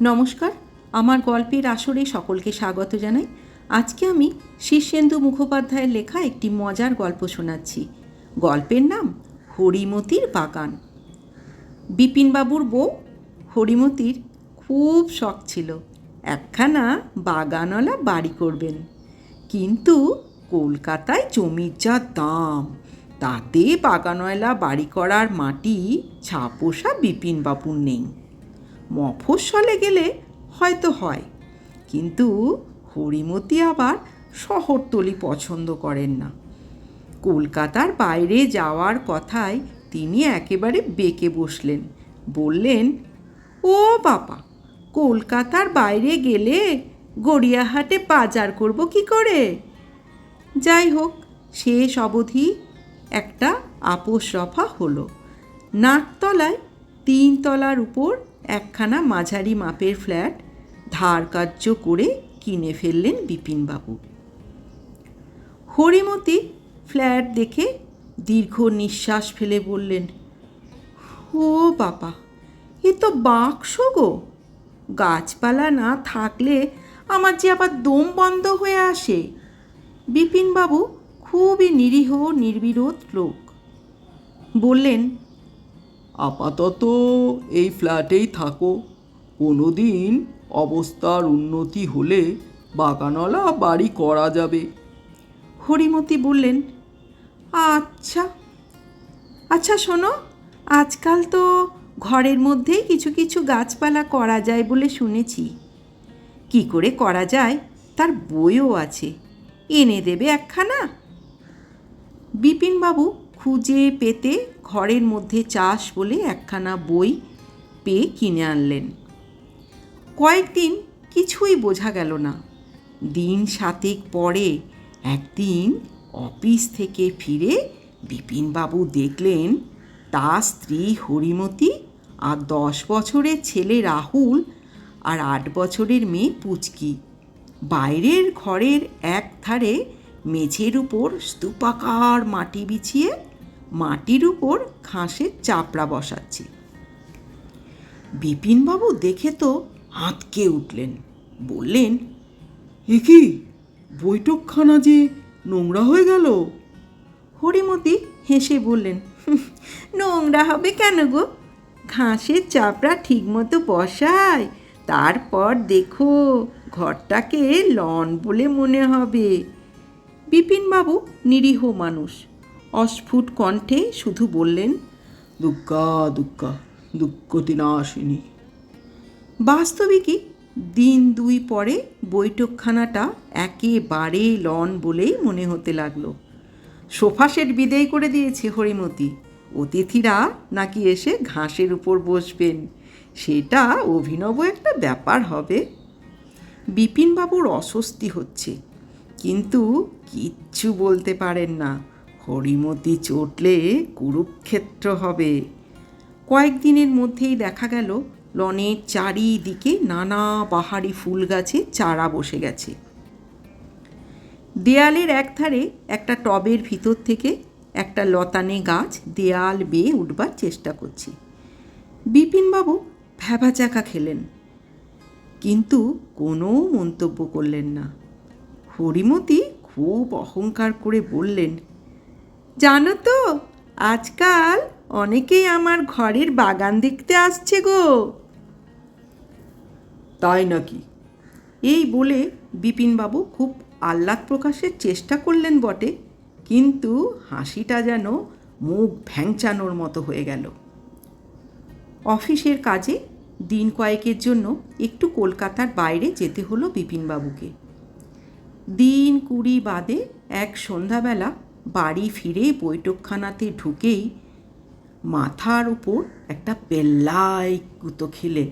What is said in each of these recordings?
নমস্কার, আমার গল্পের আসরে সকলকে স্বাগত জানাই। আজকে আমি শীর্ষেন্দু মুখোপাধ্যায়ের লেখা একটি মজার গল্প শোনাচ্ছি। গল্পের নাম হরিমতির বাগান। বিপিনবাবুর বউ হরিমতির খুব শখ ছিল, একখানা বাগানওয়ালা বাড়ি করবেন। কিন্তু কলকাতায় জমির যা দাম, তাতে বাগানওয়ালা বাড়ি করার মাটি ছাপোষা বিপিনবাবুর নেই। মফস্বলে গেলে হয়তো হয়। কিন্তু হরিমতি আবার শহরতলি পছন্দ করেন না। কলকাতার বাইরে যাওয়ার কথায় তিনি একেবারে বেঁকে বসলেন। বললেন, ও বাবা, কলকাতার বাইরে গেলে গড়িয়াহাটে বাজার করব কি করে? যাই হোক, শেষ অবধি একটা আপোষ রফা হলো। নাকতলায় তিন তলার উপর একখানা মাঝারি মাপের ফ্ল্যাট ধার কার্য করে কিনে ফেললেন বিপিনবাবু। হরিমতি ফ্ল্যাট দেখে দীর্ঘ নিঃশ্বাস ফেলে বললেন, ও বাবা, এ তো বাক্স গো। গাছপালা না থাকলে আমার যে আবার দম বন্ধ হয়ে আসে। বিপিনবাবু খুবই নিরীহ, নির্বিরোধ লোক। বললেন আপাতত এই ফ্ল্যাটেই থাকো। কোনো দিন অবস্থার উন্নতি হলে বাগানওয়ালা বাড়ি করা যাবে। হরিমতি বললেন আচ্ছা। আচ্ছা শোনো আজকাল তো ঘরের মধ্যেই কিছু কিছু গাছপালা করা যায় বলে শুনেছি। কি করে করা যায় তার বইও আছে। এনে দেবে একখানা? বিপিনবাবু খুঁজে পেতে ঘরের মধ্যে চাষ বলে একখানা বই পেয়ে কিনে আনলেন। কয়েকদিন কিছুই বোঝা গেল না। দিন সাতেক পরে একদিন অফিস থেকে ফিরে বিপিনবাবু দেখলেন, তার স্ত্রী হরিমতি আর দশ বছরের ছেলে রাহুল আর আট বছরের মেয়ে পুচকি। বাইরের ঘরের এক ধারে মেঝের উপর স্তূপাকার মাটি বিছিয়ে মাটির উপর ঘাসের চাপড়া বসাচ্ছি। বিপিনবাবু দেখে তো আঁতকে উঠলেন। বললেন, এ কি, বৈঠকখানা যে নোংরা হয়ে গেল? হরিমতি হেসে বললেন, নোংরা হবে কেন গো? ঘাসের চাপড়া ঠিকমতো বসায়, তারপর দেখো ঘরটাকে লন বলে মনে হবে। বিপিনবাবু নিরীহ মানুষ। অস্ফুট কণ্ঠে শুধু বললেন দুগ্গা দুগ্গা আসেনি বাস্তবিকই দিন দুই পরে বৈঠকখানাটা একেবারে লন বলেই মনে হতে লাগল। সোফা সেট বিদেয় করে দিয়েছে হরিমতি। অতিথিরা নাকি এসে ঘাসের উপর বসবেন। সেটা অভিনব একটা ব্যাপার হবে। বিপিনবাবুর অস্বস্তি হচ্ছে। কিন্তু কিচ্ছু বলতে পারেন না। হরিমতি চটলে কুরুক্ষেত্র হবে। কয়েকদিনের মধ্যেই দেখা গেল, লনের চারিদিকে নানা বাহারি ফুল গাছে চারা বসে গেছে। দেয়ালের একধারে একটা টবের ভিতর থেকে একটা লতানে গাছ দেয়াল বেয়ে উঠবার চেষ্টা করছে। বিপিনবাবু ভ্যাবাচাকা খেলেন, কিন্তু কোনো মন্তব্য করলেন না। হরিমতি খুব অহংকার করে বললেন জানো তো আজকাল অনেকেই আমার ঘরের বাগান দেখতে আসছে গো। তাই নাকি? এই বলে বিপিনবাবু খুব আহ্লাদ প্রকাশের চেষ্টা করলেন বটে কিন্তু হাসিটা যেন মুখ ভ্যাংচানোর মতো হয়ে গেল। অফিসের কাজে দিন কয়েকের জন্য একটু কলকাতার বাইরে যেতে হলো বিপিনবাবুকে। দিন কুড়ি বাদে এক সন্ধ্যাবেলা বাড়ি ফিরে বৈঠকখানাতে ঢুকেই মাথার উপর একটা পেল্লাই গুঁতো খেলে।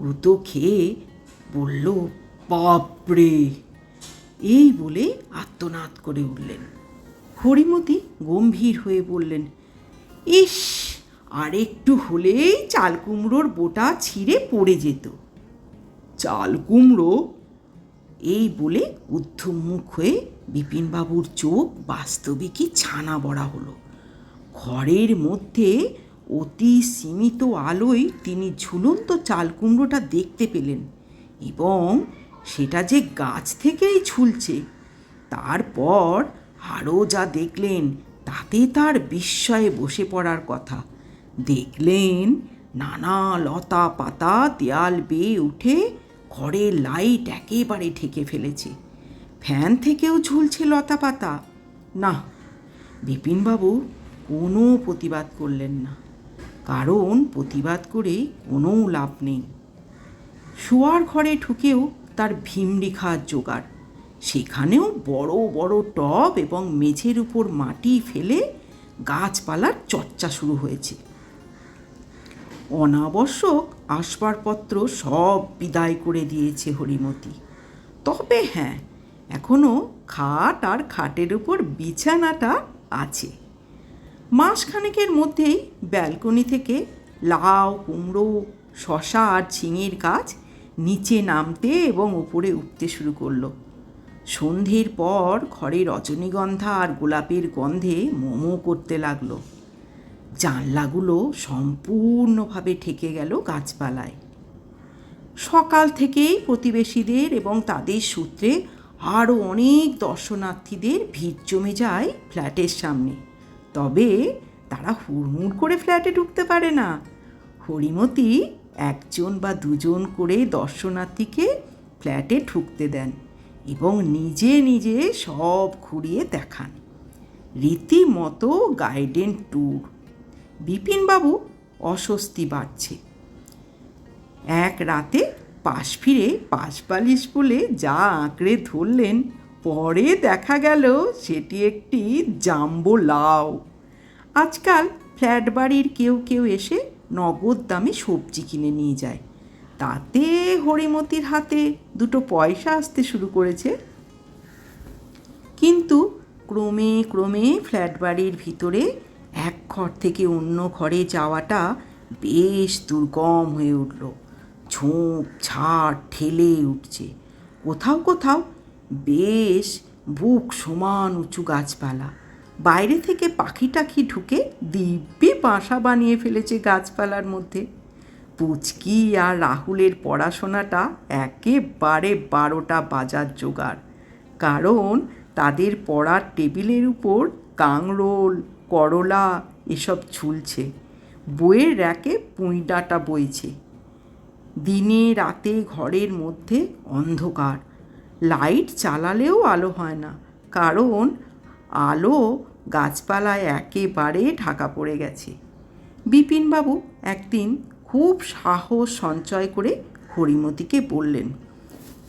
গুঁতো খেয়ে বলল, বাপরে! এই বলে আত্মনাদ করে উঠলেন। হরিমতি গম্ভীর হয়ে বললেন, ইস, আর একটু হলেই চাল কুমড়োর বোটা ছিঁড়ে পড়ে যেত। চাল কুমড়ো এই বলে উদ্ধমুখ হয়ে বিপিনবাবুর চোখ বাস্তবিকই ছানা বড়া হলো। ঘরের মধ্যে অতি সীমিত আলোয় তিনি ঝুলন্ত চাল কুমড়োটা দেখতে পেলেন এবং সেটা যে গাছ থেকেই ঝুলছে, তারপর আরও যা দেখলেন তাতে তার বিস্ময়ে বসে পড়ার কথা। দেখলেন নানা লতা পাতা দেয়াল বেয়ে উঠে ঘরের লাইট একেবারে ঠেকে ফেলেছে। ফ্যান থেকেও ঝুলছে লতা পাতা না, বিপিনবাবু কোনো প্রতিবাদ করলেন না। কারণ প্রতিবাদ করে কোনো লাভ নেই। শোয়ার ঘরে ঢুকেও তার ভিমড়ি খাওয়ার জোগাড়। সেখানেও বড় বড় টব এবং মেঝের উপর মাটি ফেলে গাছপালার চর্চা শুরু হয়েছে। অনাবশ্যক আসবাবপত্র সব বিদায় করে দিয়েছে হরিমতি। তবে হ্যাঁ এখনও খাট আর খাটের উপর বিছানাটা আছে। মাসখানেকের মধ্যেই ব্যালকনি থেকে লাউ, কুমড়ো শশা আর ঝিঙের গাছ নিচে নামতে এবং উপরে উঠতে শুরু করল। সন্ধ্যের পর ঘরে রজনীগন্ধা আর গোলাপের গন্ধে মোমো করতে লাগল। জানলাগুলো সম্পূর্ণভাবে ঠেকে গেল গাছপালায়। সকাল থেকেই প্রতিবেশীদের এবং তাদের সূত্রে আরও অনেক দর্শনার্থীদের ভিড় জমে যায় ফ্ল্যাটের সামনে। তবে তারা হুড়মুড় করে ফ্ল্যাটে ঢুকতে পারে না। হরিমতি একজন বা দুজন করে দর্শনার্থীকে ফ্ল্যাটে ঢুকতে দেন এবং নিজে নিজে সব ঘুরিয়ে দেখান। রীতিমতো গাইডেন ট্যুর বিপিনবাবু অস্বস্তি বাড়ছে। এক রাতে পাশ ফিরে পাশ বালিশ বলে যা আঁকড়ে ধরলেন, পরে দেখা গেল সেটি একটি জাম্বো লাউ। আজকাল ফ্ল্যাট বাড়ির কেউ কেউ এসে নগদ দামে সবজি কিনে নিয়ে যায়। তাতে হরিমতির হাতে দুটো পয়সা আসতে শুরু করেছে। কিন্তু ক্রমে ক্রমে ফ্ল্যাট বাড়ির ভিতরে এক ঘর থেকে অন্য ঘরে যাওয়াটা বেশ দুর্গম হয়ে উঠল। ঝোঁক ঝাড়, ঠেলে উঠছে। কোথাও কোথাও বেশ বুক সমান উঁচু গাছপালা। বাইরে থেকে পাখি টাখি ঢুকে দিব্যি বাসা বানিয়ে ফেলেছে গাছপালার মধ্যে। পুচকি আর রাহুলের পড়াশোনাটা একেবারে বারোটা বাজার জোগাড়। কারণ তাদের পড়ার টেবিলের উপর কাংরোল করলা এসব ঝুলছে। বইয়ের র্যাকে পুঁই ডাঁটা বইছে। দিনে রাতে ঘরের মধ্যে অন্ধকার। লাইট চালালেও আলো হয় না, কারণ আলো গাছপালায় একেবারে ঢাকা পড়ে গেছে। বিপিনবাবু একদিন খুব সাহস সঞ্চয় করে হরিমতিকে বললেন,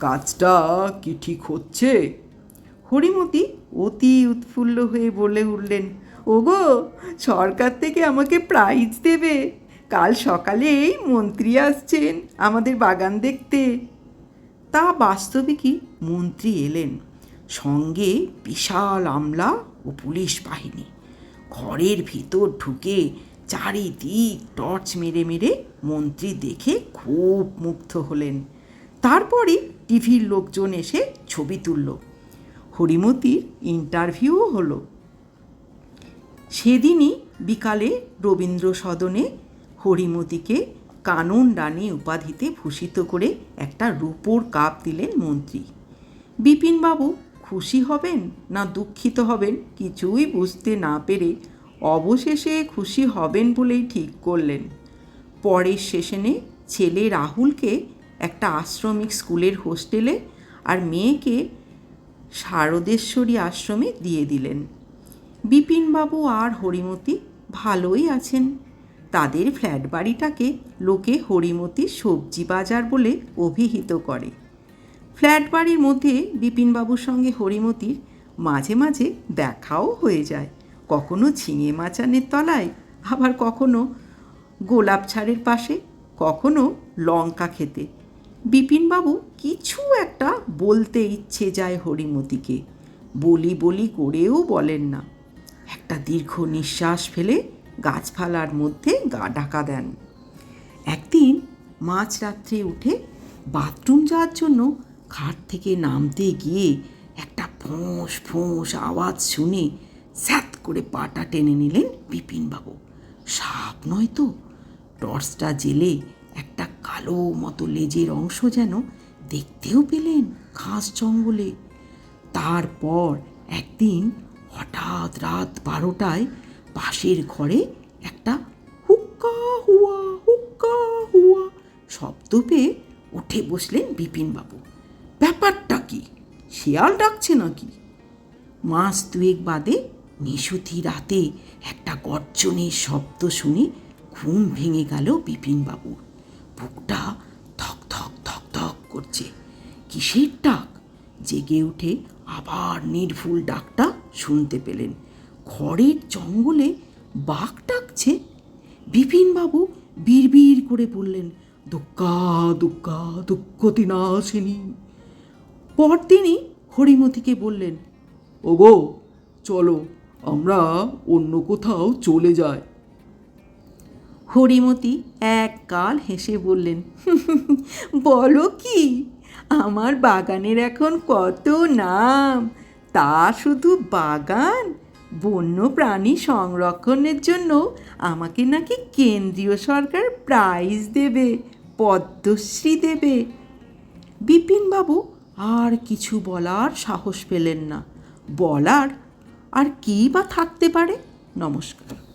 কাজটা কি ঠিক হচ্ছে? হরিমতি অতি উৎফুল্ল হয়ে বলে উঠলেন ওগো, সরকার থেকে আমাকে প্রাইজ দেবে। কাল সকালেই মন্ত্রী আসছেন আমাদের বাগান দেখতে। তা বাস্তবিকই মন্ত্রী এলেন। সঙ্গে বিশাল আমলা ও পুলিশ বাহিনী। ঘরের ভিতর ঢুকে চারিদিক টর্চ মেরে মেরে মন্ত্রী দেখে খুব মুগ্ধ হলেন। তারপরে টিভির লোকজন এসে ছবি তুলল। হরিমতির ইন্টারভিউও হলো। সেদিনই বিকালে রবীন্দ্র সদনে হরিমতিকে কানন রানী উপাধিতে ভূষিত করে একটা রূপোর কাপ দিলেন মন্ত্রী। বিপিনবাবু খুশি হবেন না দুঃখিত হবেন কিছুই বুঝতে না পেরে অবশেষে খুশি হবেন বলেই ঠিক করলেন। পরের সেশনে ছেলে রাহুলকে একটা আশ্রমিক স্কুলের হোস্টেলে আর মেয়েকে শারদেশ্বরী আশ্রমে দিয়ে দিলেন। বিপিনবাবু আর হরিমতি ভালোই আছেন। তাদের ফ্ল্যাট বাড়িটাকে লোকে হরিমতি সবজি বাজার বলে অভিহিত করে। ফ্ল্যাট বাড়ির মধ্যে বিপিনবাবুর সঙ্গে হরিমতির মাঝে মাঝে দেখাও হয়ে যায়। কখনো ঝিঙে মাচানের তলায়, আবার কখনো গোলাপ ছাড়ের পাশে, কখনো লঙ্কা খেতে। বিপিনবাবু কিছু একটা বলতে ইচ্ছে যায় হরিমতিকে। বলি বলি করেও বলেন না। একটা দীর্ঘ নিঃশ্বাস ফেলে গাছপালার মধ্যে গা ডাকা দেন। একদিন মাঝরাত্রে উঠে বাথরুম যাওয়ার জন্য খাট থেকে নামতে গিয়ে একটা ফোঁস ফোঁস আওয়াজ শুনে স্যাত করে পাটা টেনে নিলেন বিপিনবাবু। সাপ নয় তো, টর্চটা জেলে একটা কালো মতো লেজের অংশ যেন দেখতেও পেলেন ঘাস জঙ্গলে। তারপর একদিন হঠাৎ রাত বারোটায় পাশের ঘরে একটা হুক্কা হুয়া হুক্কা হুয়া শব্দ পেয়ে উঠে বসলেন বিপিনবাবু। ব্যাপারটা কি? শিয়াল ডাকছে নাকি? মাস দুয়েক বাদে নিশুতি রাতে একটা গর্জনের শব্দ শুনে ঘুম ভেঙে গেল বিপিনবাবুর বুকটা ধক ধক ধক ধক করছে। কিসের ডাক? জেগে উঠে আবার নির্ভুল ডাকটা শুনতে পেলেন। খড়ের জঙ্গলে বাঘ ডাকছে। বিপিনবাবু বিড়বিড় করে বললেন, দুক্কা দুক্কা দুঃখতি নাশিনী পরদিনই হরিমতিকে বললেন, ওগো, চলো, আমরা অন্য কোথাও চলে যাই। হরিমতি এক কাল হেসে বললেন, বলো কি, আমার বাগানের এখন কত নাম? তা শুধু বাগান? বন্য প্রাণী সংরক্ষণের জন্য আমাকে নাকি কেন্দ্রীয় সরকার প্রাইজ দেবে, পদ্মশ্রী দেবে। বিপিনবাবু আর কিছু বলার সাহস পেলেন না। বলার আর কী বা থাকতে পারে? নমস্কার।